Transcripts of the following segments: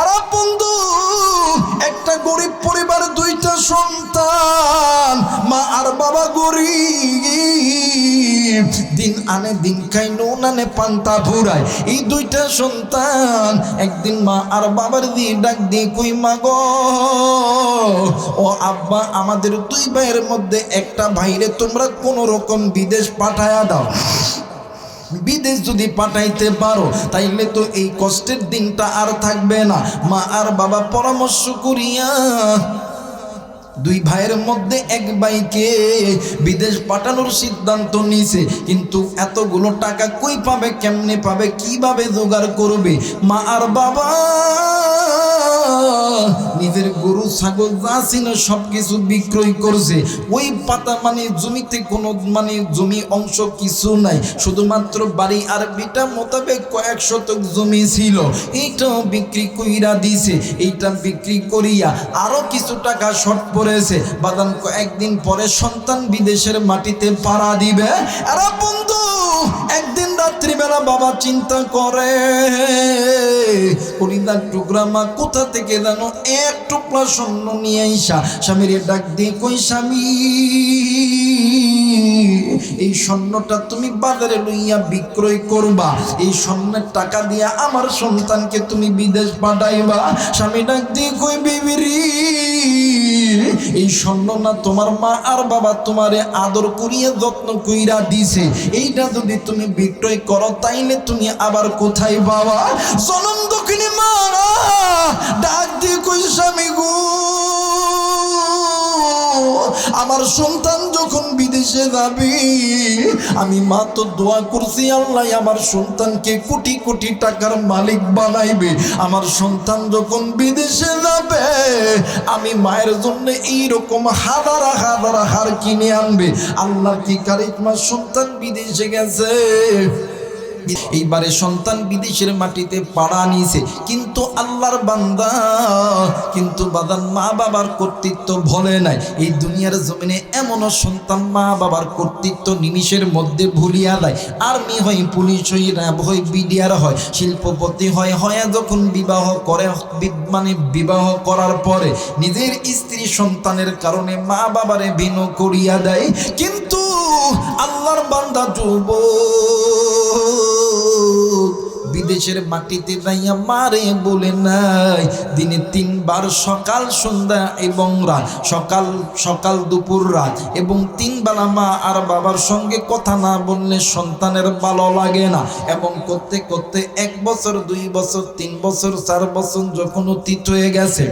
আর বন্ধু, একটা গরিব পরিবার, দুইটা সন্তান। মা আর বাবা গরিব। দিন আনে, দিন খাই নুন আনে, পান্তা ফুরায়। এই দুইটা সন্তান, একদিন মা আর বাবার দিয়ে ডাক দিয়ে কই, মা গো, ও আব্বা, আমাদের দুই ভাইয়ের মধ্যে একটা ভাইরে তোমরা কোনো রকম বিদেশ পাঠায়া দাও। বিদেশ যদি পাঠাইতে পারো, তাইলে তো এই কষ্টের দিনটা আর থাকবে না। মা আর বাবা পরামর্শ করিয়া দুই ভাইয়ের মধ্যে এক ভাইকে বিদেশ পাঠানোর সিদ্ধান্ত নিছে। কিন্তু এতগুলো টাকা কই পাবে, কেমনে পাবে, কীভাবে জোগাড় করবে? মা আর বাবা নিজের গরু, ছাগল যা ছিল সব কিছু বিক্রয় করছে। ওই পাতা মানে জমিতে কোনো মানে জমি অংশ কিছু নাই। শুধুমাত্র বাড়ি আর বিটা মোতাবেক কয়েক শতক জমি ছিল। এইটাও বিক্রি কইরা দিছে। এইটা বিক্রি করিয়া আরও কিছু টাকা শর্ট পড়েছে। বাদাম কয়েকদিন পরে সন্তান বিদেশের মাটিতে পাড়া দিবে। এরা বন্ধু একদিন রাত্রিবেলা বাবা চিন্তা করে হরিদার টুকরা মা কোথা থেকে জানো এক টুকরা স্বর্ণ নিয়ে আইসা? স্বামীর ডাক দিয়ে কই স্বামী এই স্বর্ণটা তুমি বাজারে লইয়া বিক্রয় করবা। এই স্বর্ণের টাকা দিয়া আমার সন্তানকে তুমি বিদেশ পাঠাইবা। স্বামী ডাক দিয়ে কই বিবিরি এই স্বর্ণ না তোমার মা আর বাবা তোমারে আদর করিয়ে যত্ন কইরা দিছে। এইটা যদি তুমি বিক্রয় করো, তাইলে তুমি আবার কোথায় বাবা জনম দক্ষিণী মা ডাক দিয়ে কই স্বামী গো আমার সন্তান যখন বিদেশে যাবে, আমি মা তো দোয়া করছি, আল্লাহ আমার সন্তানকে কোটি কোটি টাকার মালিক বানাইবে। আমার সন্তান যখন বিদেশে যাবে, আমি মায়ের জন্য এইরকম হাজার হাজার হার কিনে আনবে। আল্লাহ কি কারিক মা সন্তান বিদেশে গেছে? এইবারে সন্তান বিদেশের মাটিতে পাড়া নিয়েছে। কিন্তু আল্লাহর বান্দা, কিন্তু বাদান মা বাবার কর্তৃত্ব ভলে নাই। এই দুনিয়ার জমিনে এমনও সন্তান মা বাবার কর্তৃত্ব নিমিষের মধ্যে ভুলিয়া দেয়। আর্মি হয়, পুলিশ হয়, র্যাব হয়, বিডিআর হয়, শিল্পপতি হয় হয় যখন বিবাহ করে মানে বিবাহ করার পরে নিজের স্ত্রী সন্তানের কারণে মা বাবারে ভিন্ন করিয়া দেয়। কিন্তু আল্লাহর বান্দা যুবক বিদেশের মাটিতে যাইয়া মারে বলে নাই। দিনে তিনবার সকাল, সন্ধ্যা এবং রাত। সকাল সকাল, দুপুর, রাত। এবং তিন বেলা মা আর বাবার সঙ্গে কথা না বললে সন্তানের ভালো লাগে না। এবং করতে করতে এক বছর, দুই বছর, তিন বছর, চার বছর যখন অতীত হয়ে গেছে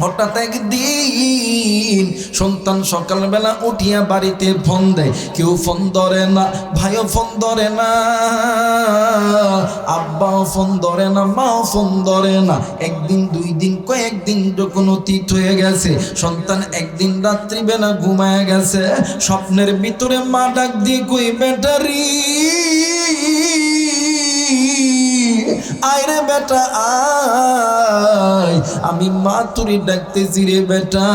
হঠাৎ একদিন। সন্তান সকালবেলা উঠিয়া বাড়িতে ফোন দেয়। কেউ ফোন ধরে না, ভাইও ফোন ধরে না, আব্বাও ফোন ধরে না, মাও ফোন ধরে না। একদিন, দুই দিন কয়েকদিন যখন অতীত হয়ে গেছে, সন্তান একদিন রাত্রিবেলা ঘুমায় গেছে। স্বপ্নের ভিতরে মা ডাক দিয়ে কই ব্যাটারি আয় রে বেটা, আয়। আমি মা তুরি ডাকতেছি রে বেটা,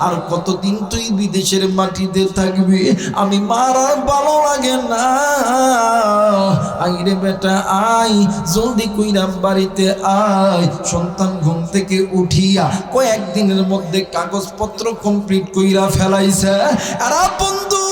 আর কতদিন তুই বিদেশের মাটিতে থাকবি? আমি মার ভালো লাগে না। আই রে বেটা, আয়। জলদি কইরা বাড়িতে আয়। সন্তান ঘুম থেকে উঠিয়া কয়েকদিনের মধ্যে কাগজপত্র কমপ্লিট কইরা ফেলাইছে। আর বন্ধু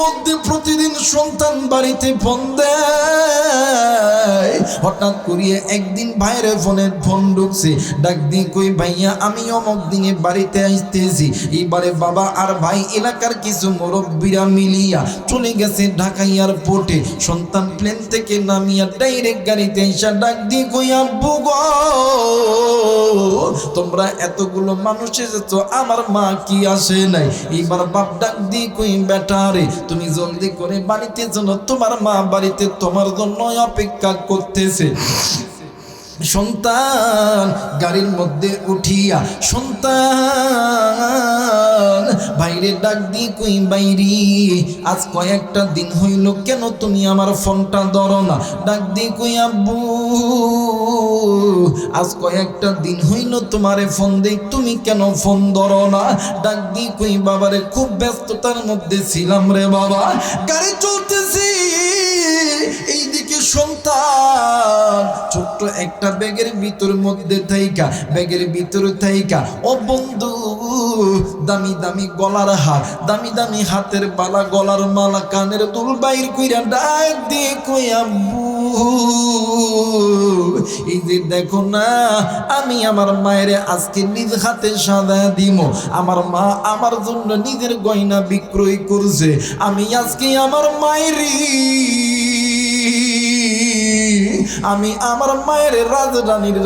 ইতিমধ্যে প্রতিদিন সন্তান বাড়িতে ফোন দেয়। হঠাৎ করিয়ে একদিন ভাইয়ের ফোনের ফোন ঢুকছে। ডাক দিয়ে কই, ভাইয়া, আমি অমক দিনে বাড়িতে আসতেছি। এবারে বাবা আর ভাই এলাকার কিছু মুরব্বীরা মিলিয়া চলে গেছে ঢাকা এয়ারপোর্টে। সন্তান প্লেন থেকে নামিয়া ডাইরেক্ট গাড়িতে এসে ডাক দিয়ে কই, আব্বু গো, তোমরা এতগুলো মানুষ এসেছ, আমার মা কি আসে নাই? এইবার বাপ ডাক দিয়ে কই, বেটা রে তুমি জলদি করে বাড়িতে জন্য তোমার মা বাড়িতে তোমার জন্য অপেক্ষা করতেছে। সন্তান গাড়ির মধ্যে উঠিয়া সন্তান, বাইরে ডাক দি কই বাইরি? আজ কয়েকটা দিন হইল, কেন তুমি আমার ফোনটা ধরো না? ডাক দি কই আব্বু, আজ কয়েকটা দিন হইল তোমারে ফোন দেই, তুমি কেন ফোন ধরো না? ডাক দি কই বাবারে, খুব ব্যস্ততার মধ্যে ছিলাম রে বাবা। গাড়ি চলতেছি। সন্তান, ছোট্ট একটা ব্যাগের ভিতর মধ্যে থাইকা, ব্যাগের ভিতর থাইকা। ও বন্ধু, দামি দামি গলার হার, দামি দামি হাতের বালা গলার মালা কানের দুল বাইর কইরা ডাক দিয়ে কই আব্বু। এই যে দেখো না, আমি আমার মায়ের আজকে নিজ হাতে সাদা দিব। আমার মা আমার জন্য নিজের গয়না বিক্রয় করছে। আমি আজকে আমার মায়েরই আমি আমার মায়ের রাজরানীর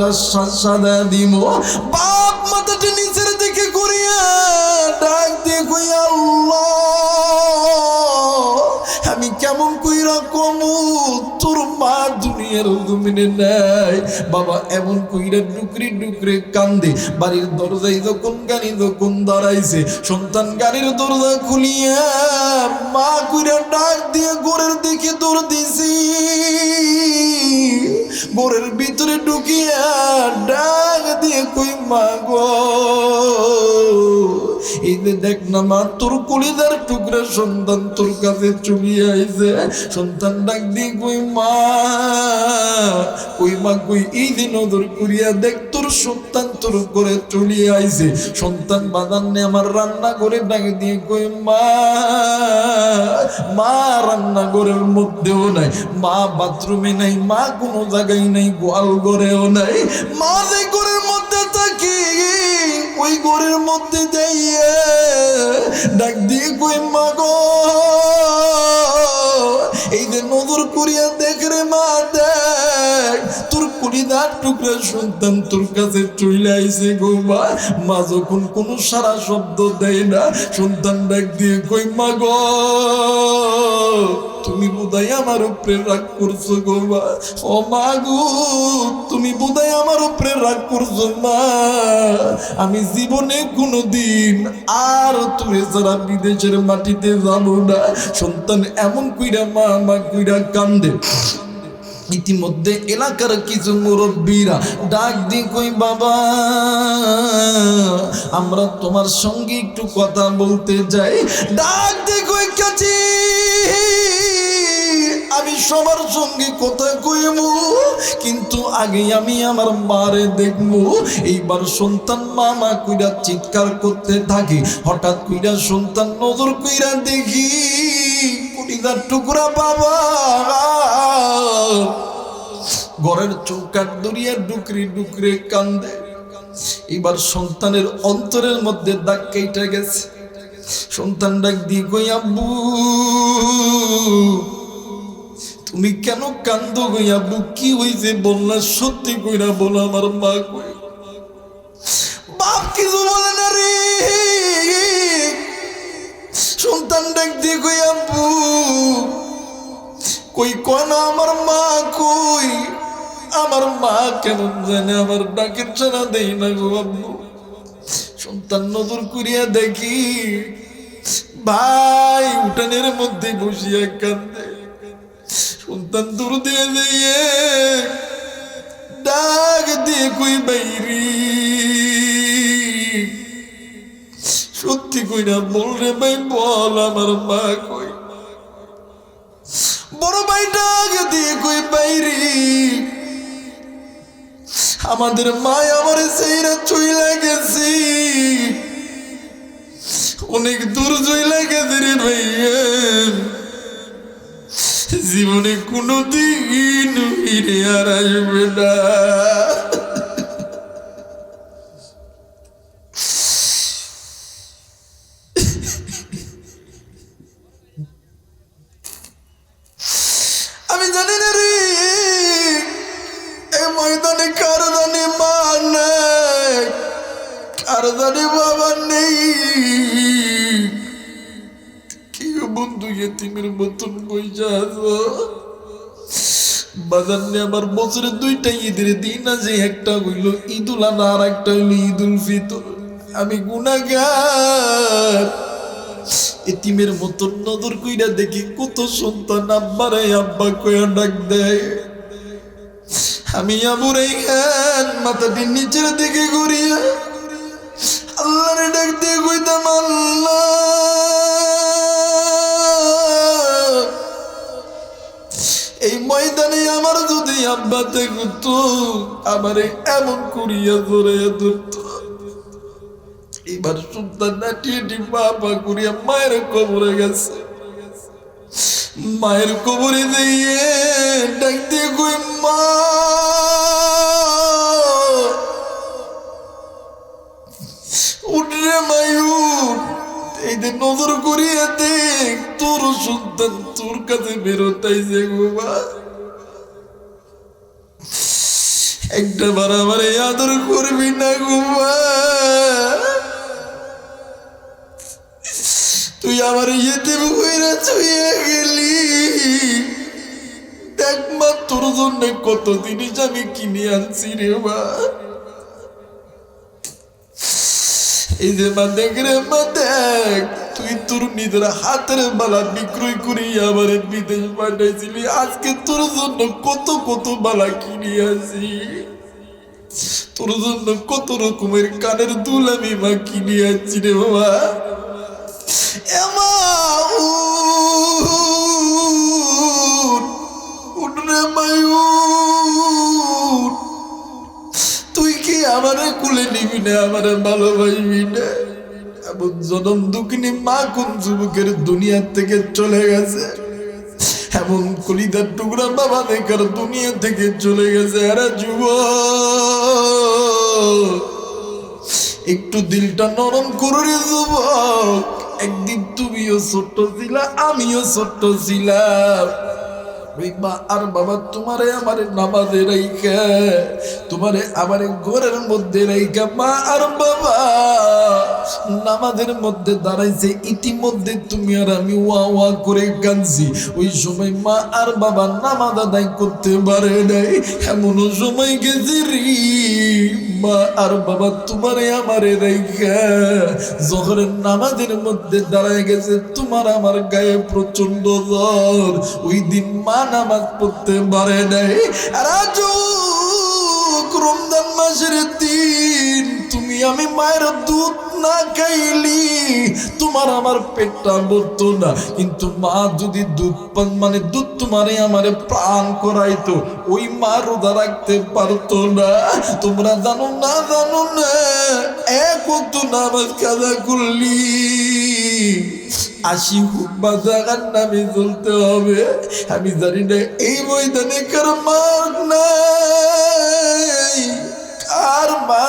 সাদা দিব। বাপ মাথাটা নিচের দিকে করিয়া ডাক দিয়ে আমি কেমন কইরা কমু? তোর মা দুনিয়ার জমিনে নাই। বাবা এমন কইরা ডুকরি ডুকরে কান্দে। বাড়ির দরজায় যখন গাড়ি যখন দাঁড়াইছে, সন্তান গাড়ির দরজা খুলিয়া মা কইরা ডাক দিয়ে গোরের দিকে দৌড় দিছি। গোরের ভিতরে ঢুকিয়া ডাক দিয়ে কই মা দেখ না মা, তোর কলিদার সন্তান তোর কাছে আইছে। সন্তান ডাক দিয়ে কই মা কই মা কই, এই যে নজর করিয়া দেখ, তোর সন্তান তোর করে আইছে। সন্তান বাদান আমার রান্না করে ডাক দিয়ে কই মা মা মধ্যেও নাই, মা বাথরুমে নাই, মা কোনো জায়গায় নাই, গোয়াল ঘরেও নাই। মা ঘরের মধ্যে যাইয়ে ডাক দিয়ে কই মা গো এই যে নজর করিয়া তোর টুকরা সন্তান তোর কাছে চলে আইছে গো মা। মা যখন কোনো সারা শব্দ দেয় না, সন্তান ডাক দিয়ে কই মা গো, তুমি বোধহয় আমার উপরে রাগ করছ গো মা। ও মা গো, তুমি বোধহয় আমার উপরে রাগ করছ মা। আমি জীবনে কোনো দিন আর তুমি যারা বিদেশের মাটিতে যাব না, সন্তান এমন কইরা মা মা কইরা কান্দে। ইতিমধ্যে এলাকার কিছু মুরব্বীরা ডাক দি কই, বাবা, আমরা তোমার সঙ্গে একটু কথা বলতে যাই। ডাক দি কই কাছে আমি সবার সঙ্গে কথা কইমু, কিন্তু আগে আমি আমার মারে দেখব এইবার সন্তান মামা কইরা চিৎকার করতে থাকি। হঠাৎ কইরা সন্তান নজর কইরা দেখি কুড়িদার টুকরা বাবা ঘরের চৌকাট দরিয়া ডুকরি ডুকরে কান্দে। এবার সন্তানের অন্তরের মধ্যে দাগ কেটে গেছে। সন্তান ডাক দিয়ে কই আব্বু, তুমি কেন কান্দ কই আব্বু? কি হইছে? বললা সত্যি কইরা বলো আমার মা কই? বাপ কিছু বলে না রে। সন্তান ডাক দিয়ে কই আব্বু কই, কোন আমার মা কই? আমার মা কেমন জানে, আমার ডাকের ছাড়া দেই না গো আব্বু। সন্তান নজর করিয়া দেখি, ভাই উঠানের মধ্যে বসিয়া কান্দে সন্তান দূর দিয়ে দিয়ে ডাক দিয়ে কই, বাইরি। সত্যি কইরা বল রে ভাই বল আমার মা কই বড় ভাইটা আগে দিয়ে কই আমাদের মায় আমার সেইরা চুইলা গেছি। অনেক দূর চইলা গেছে রে ভাইয়া। জীবনে কোনো দিন ফিরে আর আসবে না। জানে বাবা নেই কি বন্ধু, এতিমের মতন বইসা আছো বাজার নিয়ে আমার বছরে দুইটা ঈদের দিন আছে, একটা হইল ঈদুল আদহা আর একটা হইল ঈদুল ফিতর। আমি গুনাগার এতিমের মতন নজর কইরা দেখি কত সন্তান আব্বারে আব্বা কইয়া ডাক দেয়। আমি আবুর এই মাথাটি নিচের দিকে ঘুরিয়া আল্লাহরে ডাক দিয়ে কইতাম, আল্লাহ, এই ময়দানে আমার যদি আব্বা দেখতো, আমারে এমন করিয়া ধরে ধরতো। এবার সন্তান নাটিয়ে বাবা করিয়া মায়ের কবরে গেছে। মায়ের কবরে দিয়ে ডাক দিয়ে কই মা নজর দেখ, তোর সন্তান তোর কাছে বেরোতাইছে একটা আদর করবি না তুই আমার ইয়েতে গেলি। দেখ মা, তোর জন্য কত জিনিস আমি কিনে আনছি রে মা। এই যে মা দেখ রে মা দেখ তুই তোর নিজের হাতের বালা বিক্রয় করে আবার বিদেশ পাঠাইছিলি। আজকে তোর জন্য কত কত বালা কিনে আছি তোর জন্য কত রকমের কানের দুল আমি মা কিনে আছি রে বাবা। এমা উঠ রে মায়ুর। আমারে কুলে নিবি না, আমারে ভালোবাসবি না। এমন জনম দুঃখিনী মা কোন যুবকের দুনিয়ার থেকে চলে গেছে? এমন কলিদার টুকরা বাবা দেখার দুনিয়া থেকে চলে গেছে। এরা যুব একটু দিলটা নরম করে যুবক। একদিন তুমিও ছোট্ট ছিলা, আমিও ছোট্ট ছিলাম। ইতিমধ্যে তুমি আর আমি ওয়া ওয়া করে কাঁদছি। ওই সময় মা আর বাবা নামাজ আদায় করতে পারে নাই, এমন সময় গেছে রে। মা আর বাবা তোমারে আমারে রাইখা, জহরের নামাজের মধ্যে দাঁড়ায় গেছে, তোমার আমার গায়ে প্রচণ্ড জ্বর। ওই দিন মা নামাজ পড়তে পারে নাই। রাজু রমজান মাসের দিন, তুমি আমি মায়ের দুধ না খাইলি, তোমার আমার পেটটা ভরতো না। কিন্তু মা যদি দুধ পান মানে দুধ তোমারে আমারে প্রাণ করাইতো, ওই মা রোদা রাখতে পারতো না। তোমরা জানো না জানো না, এক নামাজ কাজা করলি। আশি নামে চলতে হবে। আমি জানি না এই ময়দানে কার মার নাই। আর মা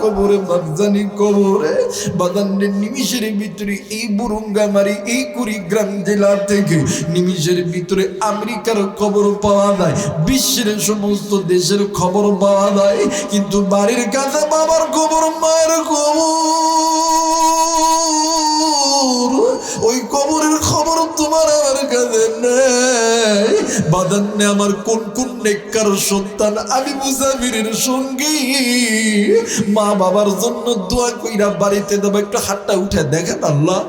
কবরে বাপ জানি কবরে বাদানের নিমিষের ভিতরে এই বুরুঙ্গামারি এই কুড়িগ্রাম জেলা থেকে নিমিষের ভিতরে আমেরিকার খবর পাওয়া যায়, বিশ্বের সমস্ত দেশের খবর পাওয়া যায়। কিন্তু বাড়ির কাছে বাবার খবর মায়ের বাদান্নে আমার কোন কোন নেককার সন্তান আমি মুসাফিরের সঙ্গে? মা বাবার জন্য দোয়া কইরা বাড়িতে দেবো একটু হাতটা উঠে দেখেন আল্লাহ।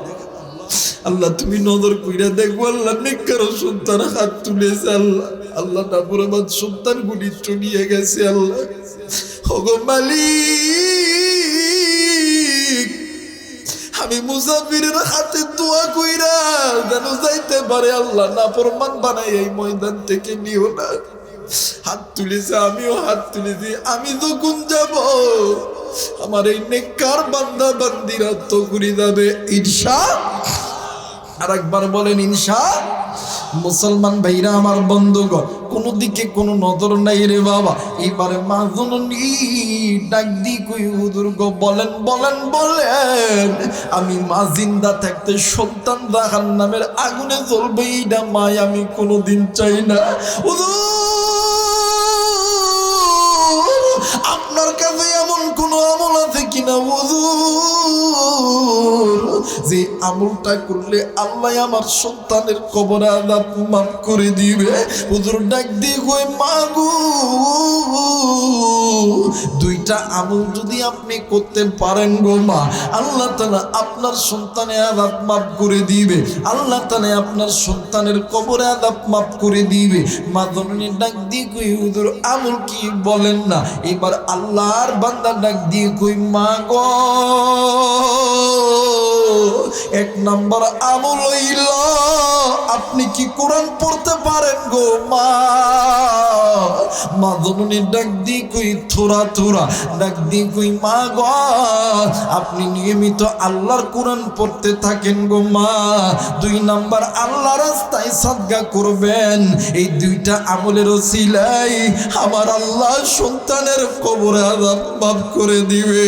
আল্লাহ, তুমি নজর কইরা দেখব আল্লাহ, নেককার সন্তান হাত তুলেছে আল্লাহ। আল্লাহ নাবুরাবাদ সন্তান গুলি চলিয়ে গেছে আল্লাহ। মালিক! আমি মুসাফিরের হাতে দোয়া কইরা যেন যাইতে পারে, আল্লাহ না প্রমাণ বানাই এই ময়দান থেকে নিও না। হাত তুলেছে, আমিও হাত তুলেছি, আমি যখন যাব, আমার এই নেককার বান্দা বান্দিরা তো ঘুরে যাবে ঈর্ষা আর একবার বলেন ইনসা মুসলমান ভাইরা, আমার বন্ধুগণ, কোনো দিকে কোনো নজর নাই রে বাবা। এবারে মা জননী ডাক বলেন বলেন বলেন। আমি মা জিন্দা থাকতে সন্তান রাখার নামের আগুনে জ্বলবে এইটা মাই আমি কোনোদিন চাই না। আপনার কাছে এমন কোন আমল আছে কিনা, হুজুর? যে আমলটা করলে আল্লাহ আমার সন্তানের কবর আদাব মাফ করে দিবে। হুজুর ডাক দিয়ে কই মাগু দুইটা আমল যদি আপনি করতে পারেন গো মা, আল্লাহ তালা আপনার সন্তানের আদাব মাফ করে দিবে। আল্লাহ তালা আপনার সন্তানের কবরে আদাব মাফ করে দিবে। মা জননী ডাক দিয়ে কই হুজুর, আমল কি বলেন না? এবার আল্লাহর বান্দা ডাক দিয়ে কই মা গো এক নম্বর আমল হইল, আপনি কি কোরআন পড়তে পারেন গো মা? মা ডাক দি কই, থোরা থোরা। ডাক দি কই, মা গ, আপনি নিয়মিত আল্লাহর কোরআন পড়তে থাকেন গো মা। দুই নাম্বার, আল্লাহ রাস্তায় সাদগা করবেন। এই দুইটা আমলের ওসিলাই আমার আল্লাহ সন্তানের কবরে মাফ করে দিবে।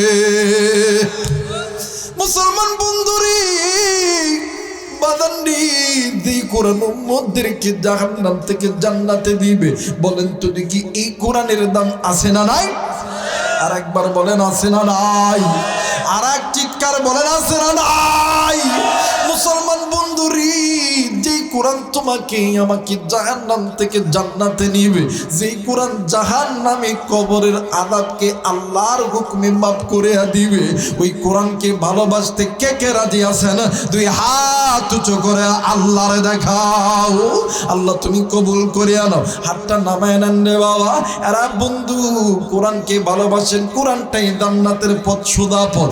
মুসলমান বন্ধুরি থেকে দিবে। বলেন এই দাম আছে না নাই? আর একবার বলেন, আছে না নাই। আর এক চিৎকার বলেন, আছে না কোরআন তোমাকে আমাকে জাহান্নাম থেকে জান্নাতে নিবে। যেই কোরআন জাহান নামে কবরের আদাবকে আল্লাহর হুকমে মাফ করে দিবে, ওই কোরআনকে ভালোবাসতে কে কে রাজি আছেন? দুই হাত উঁচু করে আল্লাহরে দেখাও। আল্লাহ তুমি কবুল করে আনো হাতটা নামায় নেন রে বাবা। এরা বন্ধু, কোরআনকে ভালোবাসেন, কোরআনটাই জান্নাতের পথ সুদা পথ।